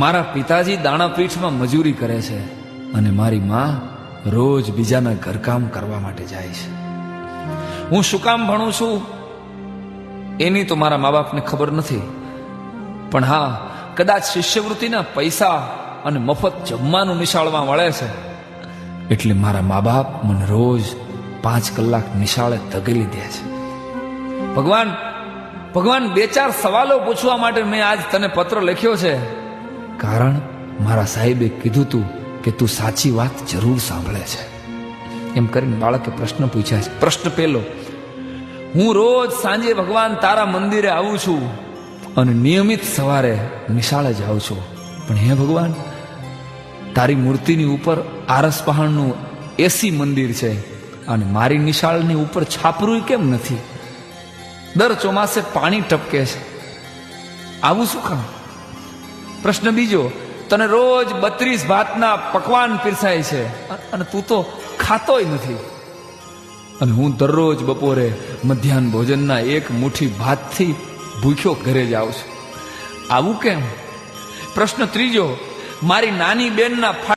મારા પિતાજી દાણાપીઠમાં મજૂરી કરે છે અને મારી માં રોજ બીજાના ઘરકામ કરવા માટે જાય છે. હું શું કામ ભણું છું? એની તો મારા મા બાપને ખબર નથી. પણ હા, કદાચ શિષ્યવૃત્તિના પૈસા અને મફત જમવાનું નિશાળમાં મળે છે. એટલે મારા મા બાપ મને રોજ પાંચ કલાક નિશાળે ધકેલી દે છે. ભગવાન ભગવાન, બે ચાર સવાલો પૂછવા માટે મેં આજ તને પત્ર લખ્યો છે. કારણ મારા સાહેબે કીધું તું કે તું સાચી વાત જરૂર સાંભળે છે. એમ કરીને બાળકે પ્રશ્ન પૂછ્યા છે. પ્રશ્ન પહેલો હું રોજ સાંજે ભગવાન તારા મંદિરે આવું છું અને નિયમિત સવારે નિશાળે જાઉં છું. પણ હે ભગવાન, તારી મૂર્તિની ઉપર આરસ પહાણનું એસી મંદિર છે અને મારી નિશાળની ઉપર છાપરું કેમ નથી? દર ચોમાસે પાણી ટપકે છે. આવું શું કામ? પ્રશ્ન બીજો, તને રોજ બત્રીસ ભાતના પકવાન પીરસાય છે. અને તું તો ખાતોય નથી. અને હું દરરોજ બપોરે મધ્યાહન ભોજનના એક મુઠ્ઠી ભાતથી ભૂખ્યો ઘરે જાઉં છું. આવું કેમ? પ્રશ્ન ત્રીજો, મારી નાની બેનના